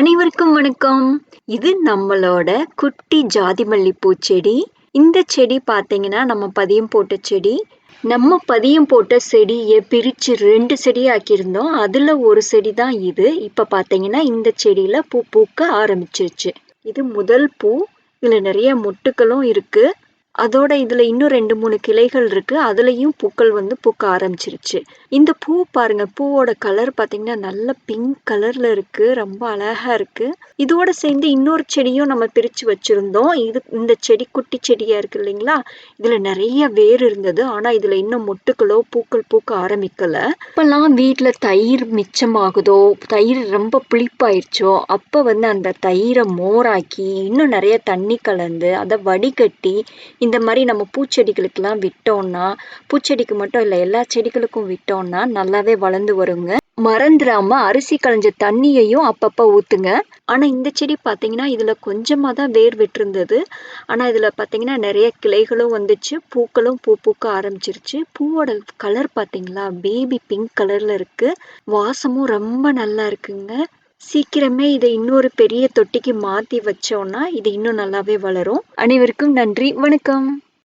அனைவருக்கும் வணக்கம். இது நம்மளோட குட்டி ஜாதி மல்லிப்பூ செடி. இந்த செடி பார்த்தீங்கன்னா நம்ம பதியம் போட்ட செடி. நம்ம பதியம் போட்ட செடியை பிரித்து ரெண்டு செடி ஆக்கியிருந்தோம் அதில் ஒரு செடி தான் இது. இப்போ பார்த்தீங்கன்னா இந்த செடியில் பூ பூக்க ஆரம்பிச்சிருச்சு. இது முதல் பூ. இதில் நிறைய மொட்டுக்களும் இருக்குது அதோட இதில் இன்னும் ரெண்டு மூணு கிளைகள் இருக்குது அதுலேயும் பூக்கள் வந்து பூக்க ஆரம்பிச்சிருச்சு. இந்த பூ பாருங்க பூவோட கலர் பாத்தீங்கன்னா நல்ல பிங்க் கலரில் இருக்குது ரொம்ப அழகாக இருக்குது இதோட சேர்ந்து இன்னொரு செடியும் நம்ம பிரித்து வச்சுருந்தோம். இது இந்த செடி குட்டி செடியாக இருக்குது இல்லைங்களா? இதில் நிறைய வேர் இருந்தது. ஆனால் இதில் இன்னும் மொட்டுக்களோ பூக்கள் பூக்க ஆரம்பிக்கலை. இப்போல்லாம் வீட்டில் தயிர் மிச்சமாகுதோ தயிர் ரொம்ப புளிப்பாயிடுச்சோ அப்போ வந்து அந்த தயிரை மோராக்கி இன்னும் நிறைய தண்ணி கலந்து அதை வடிகட்டி இந்த மாதிரி நம்ம பூச்செடிகளுக்கெல்லாம் விட்டோம்னா பூச்செடிக்கு மட்டும் இல்லை எல்லா செடிகளுக்கும் விட்டோம்னா நல்லாவே வளர்ந்து வருங்க. மறந்துடாம அரிசி களைஞ்ச தண்ணியையும் அப்பப்போ ஊற்றுங்க ஆனால் இந்த செடி பார்த்தீங்கன்னா இதில் கொஞ்சமாக தான் வேர் விட்டுருந்தது. ஆனால் இதில் பார்த்தீங்கன்னா நிறைய கிளைகளும் வந்துச்சு. பூக்களும் பூ பூக்க ஆரம்பிச்சிருச்சு. பூவோட கலர் பார்த்தீங்களா பேபி பிங்க் கலரில் இருக்குது வாசமும் ரொம்ப நல்லா இருக்குங்க. சீக்கிரமே இதை இன்னொரு பெரிய தொட்டிக்கு மாற்றி வச்சோன்னா இது இன்னும் நல்லாவே வளரும். அனைவருக்கும் நன்றி. வணக்கம்.